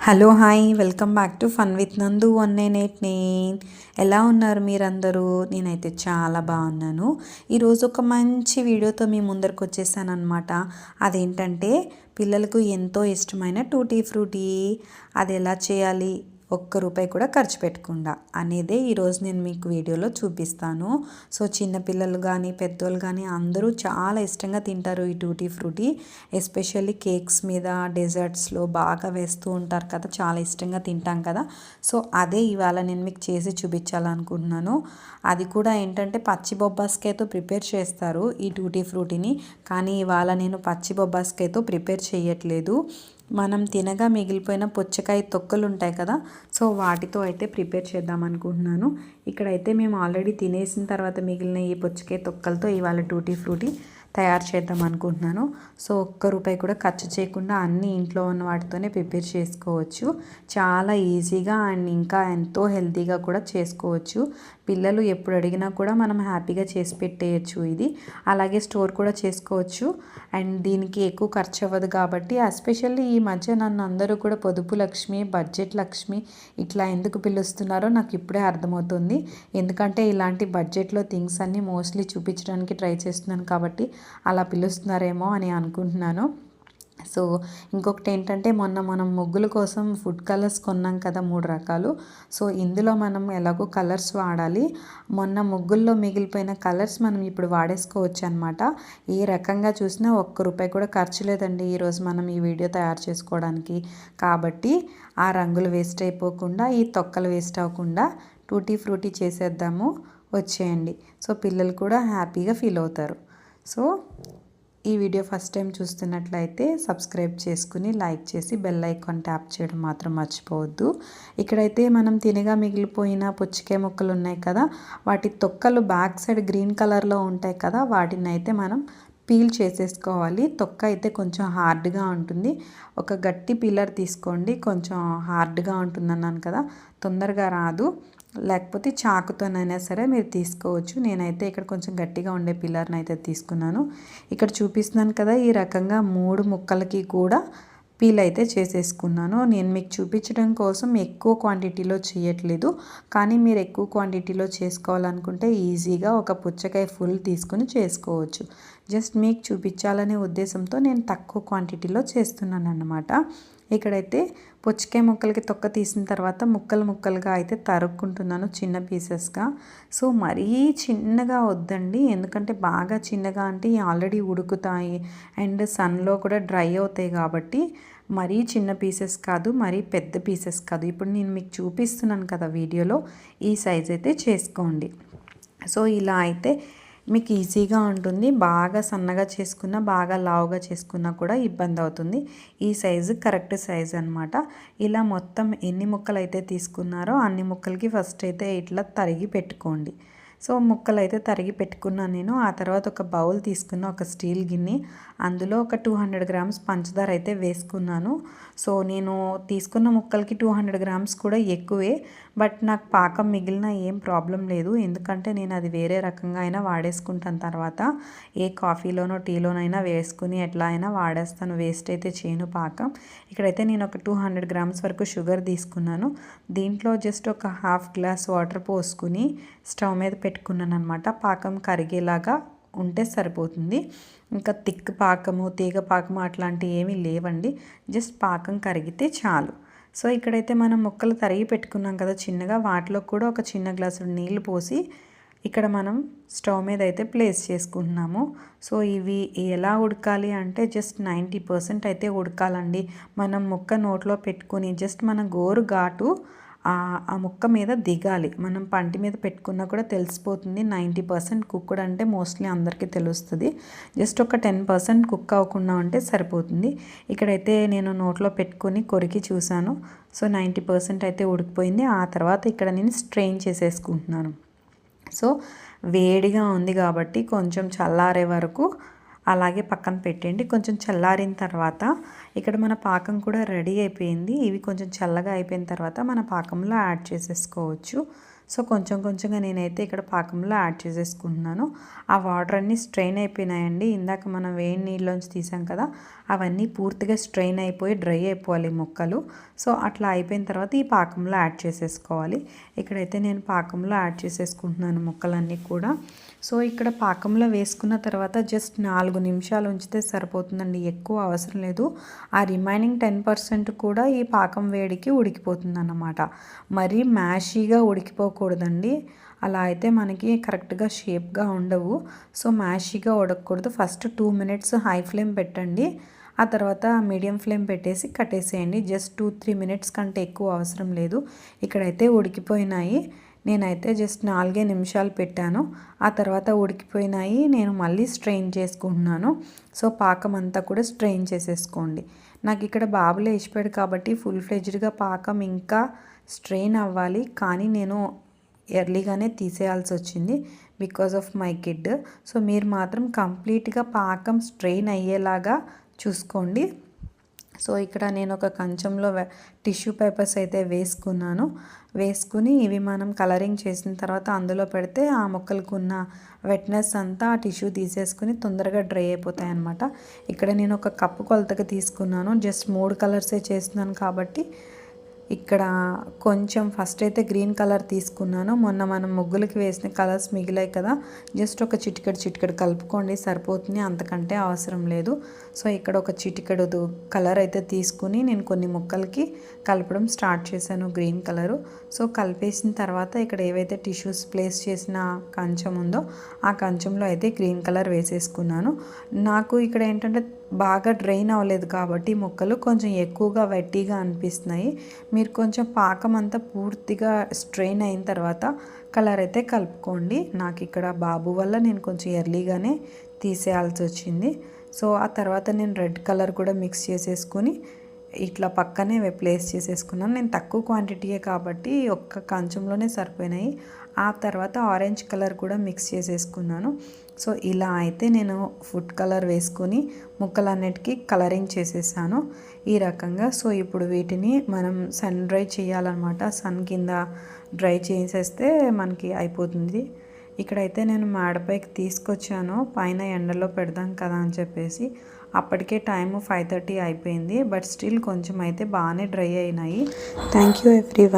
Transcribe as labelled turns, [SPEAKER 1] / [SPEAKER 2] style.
[SPEAKER 1] Hello hi welcome back to fun with Nandu one nine eight nine. ఎలా ఉన్నారు మీరందరూ? నేనైతే చాలా బాగున్నాను. ఈరోజు ఒక మంచి వీడియోతో మీ ముందరకు వచ్చేసాను అనమాట అదేంటంటే పిల్లలకు ఎంతో ఇష్టమైన టూటీ ఫ్రూటీ. అది ఎలా చేయాలి? ఒక్క రూపాయి కూడా ఖర్చు పెట్టకుండా. అనేదే ఈరోజు నేను మీకు వీడియోలో చూపిస్తాను. సో చిన్నపిల్లలు కానీ పెద్దోళ్ళు కానీ అందరూ చాలా ఇష్టంగా తింటారు ఈ టూటీ ఫ్రూటీ. ఎస్పెషల్లీ కేక్స్ మీద డెజర్ట్స్లో బాగా వేస్తూ ఉంటారు కదా చాలా ఇష్టంగా తింటాం కదా. సో అదే ఇవాళ నేను మీకు చేసి చూపించాలనుకుంటున్నాను. అది కూడా ఏంటంటే పచ్చి బొబ్బాస్కాయతో ప్రిపేర్ చేస్తారు ఈ టూటీ ఫ్రూటీని. కానీ ఇవాళ నేను పచ్చి బొబ్బాస్కాయతో ప్రిపేర్ చేయట్లేదు. మనం తినగా మిగిలిపోయిన పుచ్చకాయ తొక్కలు ఉంటాయి కదా సో వాటితో అయితే ప్రిపేర్ చేద్దాం అనుకుంటున్నాను. ఇక్కడైతే మేము ఆల్రెడీ తినేసిన తర్వాత మిగిలిన ఈ పుచ్చకాయ తొక్కలతో ఇవాళ టూటీ ఫ్రూటీ తయారు చేద్దాం అనుకుంటున్నాను. సో ఒక్క రూపాయి కూడా ఖర్చు చేయకుండా అన్ని ఇంట్లో ఉన్న వాటితోనే ప్రిపేర్ చేసుకోవచ్చు. చాలా ఈజీగా అండ్ ఇంకా ఎంతో హెల్తీగా కూడా చేసుకోవచ్చు. పిల్లలు ఎప్పుడు అడిగినా కూడా మనం హ్యాపీగా చేసి పెట్టేయచ్చు ఇది. అలాగే స్టోర్ కూడా చేసుకోవచ్చు. అండ్ దీనికి ఎక్కువ ఖర్చు అవ్వదు కాబట్టి ఎస్పెషల్లీ ఈ మధ్య నన్ను అందరూ కూడా పొదుపు లక్ష్మి బడ్జెట్ లక్ష్మి ఇట్లా ఎందుకు పిలుస్తున్నారో నాకు ఇప్పుడే అర్థమవుతుంది. ఎందుకంటే ఇలాంటి బడ్జెట్లో థింగ్స్ అన్నీ మోస్ట్లీ చూపించడానికి ట్రై చేస్తున్నాను కాబట్టి అలా పిలుస్తున్నారేమో అని అనుకుంటున్నాను. సో ఇంకొకటి ఏంటంటే మొన్న మనం ముగ్గుల కోసం ఫుడ్ కలర్స్ కొన్నాం కదా మూడు రకాలు. సో ఇందులో మనం ఎలాగో కలర్స్ వాడాలి. మొన్న ముగ్గుల్లో మిగిలిపోయిన కలర్స్ మనం ఇప్పుడు వాడేసుకోవచ్చు అనమాట ఏ రకంగా చూసినా ఒక్క రూపాయి కూడా ఖర్చు లేదండి ఈరోజు మనం ఈ వీడియో తయారు చేసుకోవడానికి. కాబట్టి ఆ రంగులు వేస్ట్ అయిపోకుండా ఈ తొక్కలు వేస్ట్ అవ్వకుండా టూటీ ఫ్రూటీ చేసేద్దాము. వచ్చేయండి. సో పిల్లలు కూడా హ్యాపీగా ఫీల్ అవుతారు. సో ఈ వీడియో ఫస్ట్ టైం చూస్తున్నట్లయితే సబ్స్క్రైబ్ చేసుకుని లైక్ చేసి బెల్ ఐకాన్ ట్యాప్ చేయడం మాత్రం మర్చిపోవద్దు. ఇక్కడైతే మనం తినగా మిగిలిపోయిన పుచ్చికాయ ముక్కలు ఉన్నాయి కదా వాటి తొక్కలు బ్యాక్ సైడ్ గ్రీన్ కలర్లో ఉంటాయి కదా వాటిని అయితే మనం పీల్ చేసేసుకోవాలి. తొక్క అయితే కొంచెం హార్డ్గా ఉంటుంది. ఒక గట్టి పీలర్ తీసుకోండి. కొంచెం హార్డ్గా ఉంటుంది అన్నాను కదా తొందరగా రాదు. లేకపోతే చాకుతోనైనా సరే మీరు తీసుకోవచ్చు. నేనైతే ఇక్కడ కొంచెం గట్టిగా ఉండే పిల్లర్ని అయితే తీసుకున్నాను. ఇక్కడ చూపిస్తున్నాను కదా ఈ రకంగా మూడు ముక్కలకి కూడా పీల్ అయితే చేసేసుకున్నాను. నేను మీకు చూపించడం కోసం ఎక్కువ క్వాంటిటీలో చేయట్లేదు. కానీ మీరు ఎక్కువ క్వాంటిటీలో చేసుకోవాలనుకుంటే ఈజీగా ఒక పుచ్చకాయ ఫుల్ తీసుకుని చేసుకోవచ్చు. జస్ట్ మీకు చూపించాలనే ఉద్దేశంతో నేను తక్కువ క్వాంటిటీలో చేస్తున్నాను అన్నమాట ఇక్కడైతే పుచ్చకాయ ముక్కలకి తొక్క తీసిన తర్వాత ముక్కలు ముక్కలుగా అయితే తరుక్కుంటున్నాను చిన్న పీసెస్గా. సో మరీ చిన్నగా వద్దండి. ఎందుకంటే బాగా చిన్నగా అంటే ఆల్రెడీ ఉడుకుతాయి. అండ్ సన్లో కూడా డ్రై అవుతాయి కాబట్టి మరీ చిన్న పీసెస్ కాదు మరీ పెద్ద పీసెస్ కాదు. ఇప్పుడు నేను మీకు చూపిస్తున్నాను కదా వీడియోలో. ఈ సైజ్ అయితే చేసుకోండి. సో ఇలా అయితే మీకు ఈజీగా ఉంటుంది. బాగా సన్నగా చేసుకున్నా బాగా లావుగా చేసుకున్నా కూడా ఇబ్బంది అవుతుంది. ఈ సైజు కరెక్ట్ సైజ్ అనమాట ఇలా మొత్తం ఎన్ని ముక్కలు అయితే తీసుకున్నారో అన్ని ముక్కలకి ఫస్ట్ అయితే ఇట్లా తరిగి పెట్టుకోండి. సో ముక్కలు అయితే తరిగి పెట్టుకున్నాను నేను. ఆ తర్వాత ఒక బౌల్ తీసుకున్న ఒక స్టీల్ గిన్నె. అందులో ఒక టూ హండ్రెడ్ గ్రామ్స్ పంచదార అయితే వేసుకున్నాను. సో నేను తీసుకున్న ముక్కలకి టూ హండ్రెడ్ గ్రామ్స్ కూడా ఎక్కువే. బట్ నాకు పాకం మిగిలిన ఏం ప్రాబ్లం లేదు. ఎందుకంటే నేను అది వేరే రకంగా అయినా వాడేసుకుంటాను తర్వాత. ఏ కాఫీలోనో టీలోనైనా వేసుకుని ఎట్లా అయినా వాడేస్తాను. వేస్ట్ అయితే చేయను పాకం. ఇక్కడైతే నేను ఒక టూ హండ్రెడ్ గ్రామ్స్ వరకు షుగర్ తీసుకున్నాను. దీంట్లో జస్ట్ ఒక హాఫ్ గ్లాస్ వాటర్ పోసుకుని స్టవ్ మీద పెట్టుకున్నాను అనమాట పాకం కరిగేలాగా ఉంటే సరిపోతుంది. ఇంకా తిక్ పాకము తీగ పాకము అట్లాంటివి ఏమీ లేవండి. జస్ట్ పాకం కరిగితే చాలు. సో ఇక్కడైతే మనం ముక్కలు తరిగి పెట్టుకున్నాం కదా చిన్నగా వాటిలో కూడా ఒక చిన్న గ్లాసు నీళ్ళు పోసి ఇక్కడ మనం స్టవ్ మీద అయితే ప్లేస్ చేసుకుంటున్నాము. సో ఇవి ఎలా ఉడకాలి అంటే జస్ట్ నైంటీ పర్సెంట్ అయితే ఉడకాలండి. మనం ముక్క నోట్లో పెట్టుకొని జస్ట్ మన గోరు ఘాటు ఆ ముక్క మీద దిగాలి. మనం పంటి మీద పెట్టుకున్నా కూడా తెలిసిపోతుంది. నైంటీ పర్సెంట్ కుక్కుడు అంటే మోస్ట్లీ అందరికీ తెలుస్తుంది. జస్ట్ ఒక టెన్ పర్సెంట్ కుక్ అవ్వకుండా ఉంటే సరిపోతుంది. ఇక్కడైతే నేను నోట్లో పెట్టుకొని కొరికి చూశాను. సో నైంటీ పర్సెంట్ అయితే ఉడికిపోయింది. ఆ తర్వాత ఇక్కడ నేను స్ట్రెయిన్ చేసేసుకుంటున్నాను. సో వేడిగా ఉంది కాబట్టి కొంచెం చల్లారే వరకు అలాగే పక్కన పెట్టండి కొంచెం చల్లారిన తర్వాత ఇక్కడ మన పాకం కూడా రెడీ అయిపోయింది. ఇవి కొంచెం చల్లగా అయిపోయిన తర్వాత మన పాకంలో యాడ్ చేసేసుకోవచ్చు. సో కొంచెం కొంచెంగా నేనైతే ఇక్కడ పాకంలో యాడ్ చేసేసుకుంటున్నాను. ఆ వాటర్ అన్నీ స్ట్రెయిన్ అయిపోయినాయండి. ఇందాక మనం వేడి నీళ్ళలోంచి తీసాం కదా అవన్నీ పూర్తిగా స్ట్రెయిన్ అయిపోయి డ్రై అయిపోవాలి మొక్కలు. సో అట్లా అయిపోయిన తర్వాత ఈ పాకంలో యాడ్ చేసేసుకోవాలి. ఇక్కడైతే నేను పాకంలో యాడ్ చేసేసుకుంటున్నాను మొక్కలన్నీ కూడా. సో ఇక్కడ పాకంలో వేసుకున్న తర్వాత జస్ట్ నాలుగు నిమిషాలు ఉంచితే సరిపోతుందండి. ఎక్కువ అవసరం లేదు. ఆ రిమైనింగ్ టెన్ పర్సెంట్ కూడా ఈ పాకం వేడికి ఉడికిపోతుంది అన్నమాట మరీ మ్యాషీగా ఉడికిపోకూడదండి. అలా అయితే మనకి కరెక్ట్గా షేప్గా ఉండవు. సో మ్యాషీగా ఉడకకూడదు. First two minutes high flame పెట్టండి. ఆ తర్వాత మీడియం ఫ్లేమ్ పెట్టేసి కట్టేసేయండి. జస్ట్ టూ త్రీ మినిట్స్ కంటే ఎక్కువ అవసరం లేదు. ఇక్కడైతే ఉడికిపోయినాయి. నేనైతే జస్ట్ నాలుగే నిమిషాలు పెట్టాను. ఆ తర్వాత ఉడికిపోయినాయి. నేను మళ్ళీ స్ట్రెయిన్ చేసుకుంటున్నాను. సో పాకం అంతా కూడా స్ట్రెయిన్ చేసేసుకోండి. నాకు ఇక్కడ బాబులే వేసిపోయాడు కాబట్టి ఫుల్ ఫ్లెజ్డ్గా పాకం ఇంకా స్ట్రెయిన్ అవ్వాలి. కానీ నేను ఎర్లీగానే తీసేయాల్సి వచ్చింది because of my kid. So మీరు మాత్రం కంప్లీట్గా పాకం స్ట్రెయిన్ అయ్యేలాగా చూసుకోండి. సో ఇక్కడ నేను ఒక కంచంలో టిష్యూ పేపర్స్ అయితే వేసుకున్నాను. వేసుకుని ఇవి మనం కలరింగ్ చేసిన తర్వాత అందులో పెడితే ఆ మొక్కలకు ఉన్న వెట్నెస్ అంతా ఆ టిష్యూ తీసేసుకుని తొందరగా డ్రై అయిపోతాయి అనమాట ఇక్కడ నేను ఒక కప్పు కొలతగా తీసుకున్నాను. జస్ట్ మూడు కలర్సే చేస్తున్నాను కాబట్టి ఇక్కడ కొంచెం ఫస్ట్ అయితే గ్రీన్ కలర్ తీసుకున్నాను. మొన్న మనం ముగ్గులకి వేసిన కలర్స్ మిగిలాయి కదా. జస్ట్ ఒక చిటికెడు చిటికెడు కలుపుకోండి సరిపోతుంది అంతకంటే అవసరం లేదు. సో ఇక్కడ ఒక చిటికెడు కలర్ అయితే తీసుకుని నేను కొన్ని ముక్కలకి కలపడం స్టార్ట్ చేశాను గ్రీన్ కలరు సో కలిపేసిన తర్వాత ఇక్కడ ఏవైతే టిష్యూస్ ప్లేస్ చేసిన కంచం ఉందో ఆ కంచంలో అయితే గ్రీన్ కలర్ వేసేసుకున్నాను. నాకు ఇక్కడ ఏంటంటే బాగా డ్రైన్ అవ్వలేదు కాబట్టి మొక్కలు కొంచెం ఎక్కువగా వెట్టిగా అనిపిస్తున్నాయి. మీరు కొంచెం పాకం అంతా పూర్తిగా స్ట్రెయిన్ అయిన తర్వాత కలర్ అయితే కలుపుకోండి. నాకు ఇక్కడ బాబు వల్ల నేను కొంచెం ఎర్లీగానే తీసేయాల్సి వచ్చింది. సో ఆ తర్వాత నేను రెడ్ కలర్ కూడా మిక్స్ చేసేసుకుని ఇట్లా పక్కనే ప్లేస్ చేసేసుకున్నాను. నేను తక్కువ క్వాంటిటీయే కాబట్టి ఒక్క కంచంలోనే సరిపోయినాయి. ఆ తర్వాత ఆరెంజ్ కలర్ కూడా మిక్స్ చేసేసుకున్నాను. సో ఇలా అయితే నేను ఫుడ్ కలర్ వేసుకొని ముక్కలన్నిటికీ కలరింగ్ చేసేసాను. ఈ రకంగా సో ఇప్పుడు వీటిని మనం సన్ డ్రై చేయాలన్నమాట. సన్ కింద డ్రై చేసేస్తే మనకి అయిపోతుంది. ఇక్కడైతే నేను మేడపైకి తీసుకొచ్చాను. పైన ఎండలో పెడదాం కదా అని చెప్పేసి. అప్పటికే టైం ఫైవ్ థర్టీ అయిపోయింది. బట్ స్టిల్ కొంచెం అయితే బాగానే డ్రై అయినాయి. Thank you every